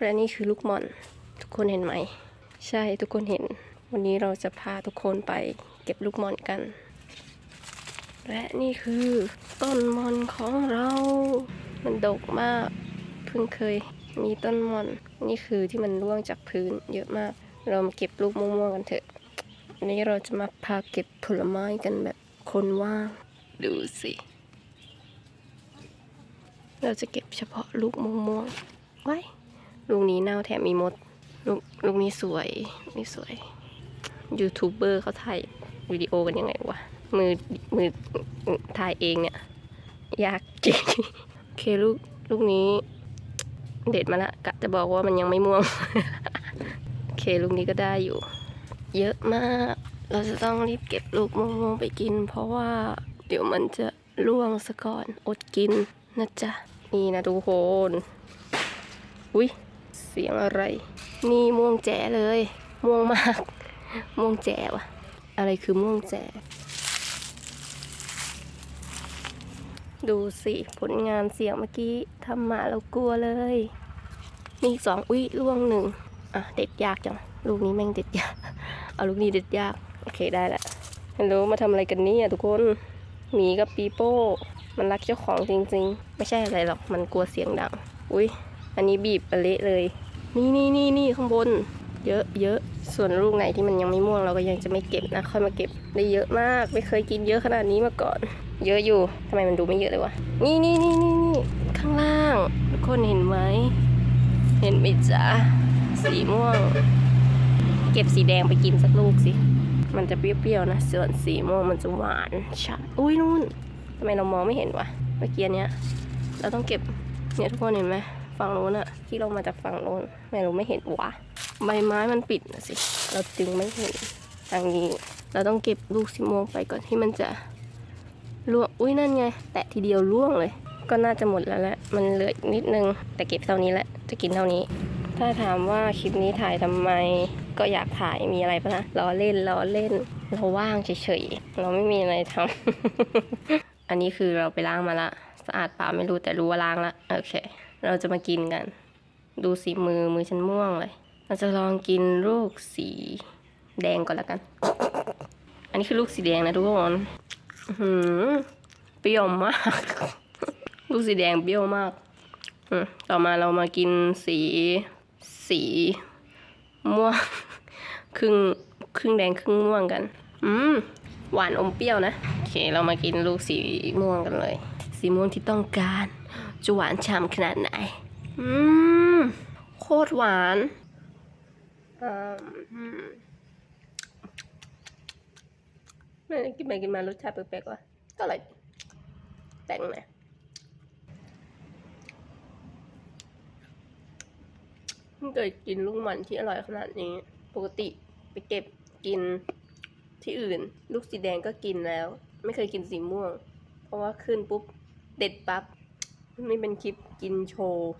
และนี่คือลูกม่อน ทุกคนเห็นไหม ใช่ทุกคนเห็น วันนี้เราจะพาทุกคนไปเก็บลูกม่อนกัน และนี่คือต้นม่อนของเรา มันดกมาก เพิ่งเคยมีต้นม่อน นี่คือที่มันร่วงจากพื้นเยอะมาก เรามาเก็บลูกม่วงๆกันเถอะวันนี้เราจะมาพาเก็บผลไม้กันแบบคนว่าง ดูสิ เราจะเก็บเฉพาะลูกม่วงๆไว้ ลูกนี้เน่าแถมมีมด ลูกลูกนี้สวยลูกนี้สวย ยูทูบเบอร์เขาถ่ายวิดีโอกันยังไงวะ มือมือถ่ายเองเนี่ย ยากจริงโอเคลูกลูกนี้เด็ดมาละกะจะบอกว่ามันยังไม่ม่วง โอเคลูกนี้ก็ได้อยู่ เยอะมาก เราจะต้องรีบเก็บลูกม่วงๆไปกิน เพราะว่าเดี๋ยวมันจะร่วงซะก่อนอดกินนะจ๊ะ นี่นะทุกคน อุ้ย เสียงอะไร นี่ม่วงแจ๋เลย ม่วงมาก ม่วงแจ๋วะอะไรคือม่วงแจ๋ดูสิผลงานเสียงเมื่อกี้ทำมาเรากลัวเลย มีสองอุ้ยล่วงหนึ่งอะเด็ดยากจังลูกนี้แม่งเด็ดยากเอาลูกนี้เด็ดยาก โอเคได้ละฮัลโหลมาทำอะไรกันเนี่ยทุกคนหมีกับปีโป้ มันรักเจ้าของจริง ๆ ไม่ใช่อะไรหรอกมันกลัวเสียงดัง อุ้ย อันนี้บีบไปเละเลย นี่นี่นี่นี่ข้างบน เยอะเยอะส่วนลูกไหนที่มันยังไม่ม่วงเราก็ยังจะไม่เก็บนะค่อยมาเก็บได้เยอะมาก ไม่เคยกินเยอะขนาดนี้มาก่อน เยอะอยู่ทำไมมันดูไม่เยอะเลยวะนี่นี่นี่นี่นี่ข้างล่างทุกคนเห็นไหมเห็นไหมจ๊ะสีม่วง เก็บสีแดงไปกินสักลูกสิมันจะเปรี้ยวๆนะส่วนสีม่วงมันจะหวานฉะอุ้ยนู่นทำไมเรามองไม่เห็นวะเมื่อกี้เนี้ยเราต้องเก็บเนี่ยทุกคนเห็นไหม ฝั่งโน้นอะที่เรามาจากฝั่งโน้นทำไม่เราไม่เห็นวะใบไม้มันปิดนะสิ เราจึงไม่เห็นทางนี้ เราต้องเก็บลูกสีม่วงไปก่อนที่มันจะร่วงอุ้ยนั่นไง แตะทีเดียวร่วงเลย ก็น่าจะหมดแล้วแหละมันเหลืออีกนิดนึง แต่เก็บเท่านี้แหละจะกินเท่านี้ ถ้าถามว่าคลิปนี้ถ่ายทำไม ก็อยากถ่ายมีอะไรปะนะล้อเล่นล้อเล่น เราว่างเฉยๆเราไม่มีอะไรทำอันนี้คือเราไปล้างมาละสะอาดเปล่าไม่รู้แต่รู้ว่าล้างละโอเค เราจะมากินกัน ดูสีมือมือฉันม่วงเลย เราจะลองกินลูกสีแดงก่อนล้วกัน อันนี้คือลูกสีแดงนะทุกคนหือเปรี้ยวมาก ลูกสีแดงเปรี้ยวมากต่อมาเรามากินสี สีม่วง ครึ่งครึ่งแดงครึ่งม่วงกัน อืมหวานอมเปรี้ยวนะ โอเค เรามากินลูกสีม่วงกันเลย สีม่วงที่ต้องการ จะหวานฉ่ำขนาดไหน อืม โคตรหวานอืมไม่ได้กินไปกินมารสชาติแปลกๆว่ะก็อร่อยแปลกไหมเพิ่งเคยกินลูกมันที่อร่อยขนาดนี้ ปกติไปเก็บกินที่อื่น ลูกสีแดงก็กินแล้ว ไม่เคยกินสีม่วง เพราะว่าขึ้นปุ๊บ เด็ดปั๊บนี่เป็นคลิปกินโชว์